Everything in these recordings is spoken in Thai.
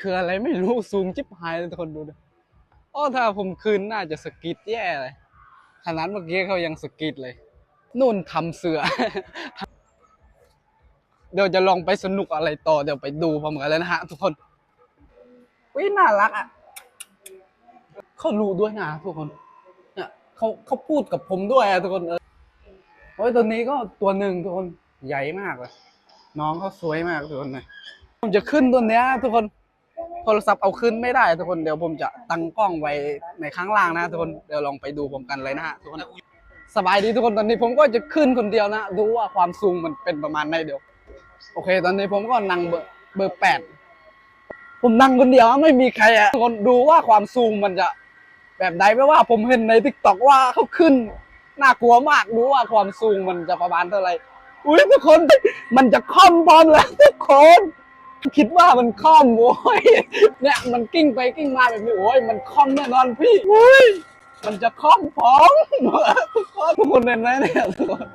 คืออะไรไม่รู้สูงจิบหายเลยทุกคนดูดิโอ้ถ้าผมคืนน่าจะสกิดแย่เลยขนาดเมื่อกี้เขายังสกิดเลยนู่นทำเสือ เดี๋ยวจะลองไปสนุกอะไรต่อเดี๋ยวไปดูพร้อมกันเลยนะฮะทุกคนวิน่ารักอะเขารู้ด้วยนะทุกคนเนี่ยเขาเขาพูดกับผมด้วยอะทุกคนเออโอ้ยตัวนี้ก็ตัวหนึ่งทุกคนใหญ่มากเลยน้องเขาสวยมากทุกคนเลยผมจะขึ้นตัวเนี้ยทุกคน โทรศัพท์เอาขึ้นไม่ได้ทุกคนเดี๋ยวผมจะตั้งกล้องไว้ในข้างล่างนะทุกคนเดี๋ยวลองไปดูผมกันเลยนะฮะทุกคนสบายดีทุกคนตอนนี้ผมก็จะขึ้นคนเดียวนะดูว่าความสูงมันเป็นประมาณไหนเดี๋ยว โอเค ตอนนี้ผมก็นั่งเบอร์เบอร์แปดผมนั่งคนเดียวไม่มีใครอะทุกคนดูว่าความสูงมันจะ แบบใดไม่ว่าผมเห็นในทิกตอกว่าเขาขึ้นน่ากลัวมากดูว่าความสูงมันจะประมาณเท่าไหร่อุ้ยทุกคนมันจะค่อมบอลแล้วทุกคน คิดว่ามันค่อมโว้ยเนี่ยมันกิ้งไปกิ้งมาแบบนี้โอ้ยมันค่อมแน่นอนพี่โอ้ยมันจะค่อมพร้อมทุกคนทุกคนเห็นไหมเนี่ยทุกคน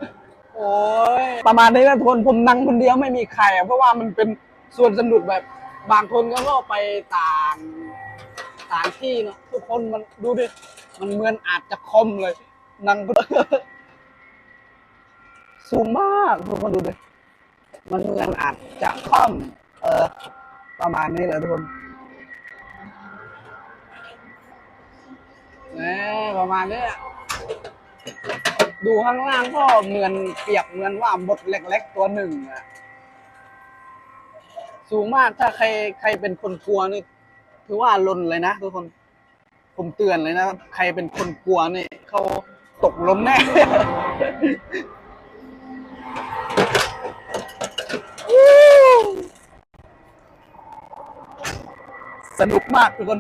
โอ้ยประมาณนี้นะทุกคนผมนั่งคนเดียวไม่มีใครอะเพราะว่ามันเป็นส่วนสนุกแบบบางคนก็ไปต่างต่างที่เนอะทุกคนมันดูดิมันเหมือนอาจจะคอมเลยนั่งสูงมากทุกคนดูดิมันเหมือนอาจจะคล่อม เออประมาณนี้แหละทุกคนนี่ประมาณนี้ดูข้างล่างก็เหมือนเปรียบเหมือนว่าบทเล็กๆตัวหนึ่งอะสูงมากถ้าใครใครเป็นคนกลัวนี่ถือว่าลนเลยนะทุกคน ผมเตือนเลยนะ ใครเป็นคนกลัวนี่เขาตกล้มแน่ สนุกมากทุกคน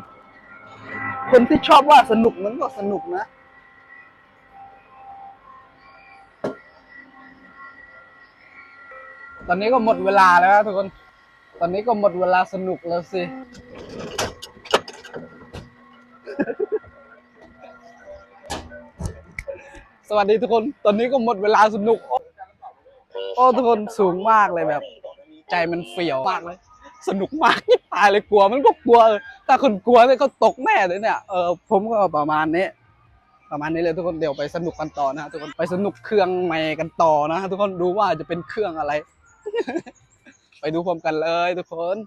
คนที่ชอบว่าสนุกมันก็สนุกนะ ตอนนี้ก็หมดเวลาแล้วนะทุกคน ตอนนี้ก็หมดเวลาสนุกแล้วสิ สวัสดีทุกคน ตอนนี้ก็หมดเวลาสนุก โอ้โอ้ทุกคนสูงมากเลยแบบ ใจมันเฟียวมากเลย สนุกมากที่ตายเลยกลัวมันก็กลัวเออถ้าคนกลัวเนี่ยก็ตกแม่เลยเนี่ยเออผมก็ประมาณนี้ประมาณนี้เลยทุกคนเดี๋ยวไปสนุกกันต่อนะทุกคนไปสนุกเครื่องใหม่กันต่อนะทุกคนดูว่าจะเป็นเครื่องอะไร ไปดูพร้อมกันเลยทุกคน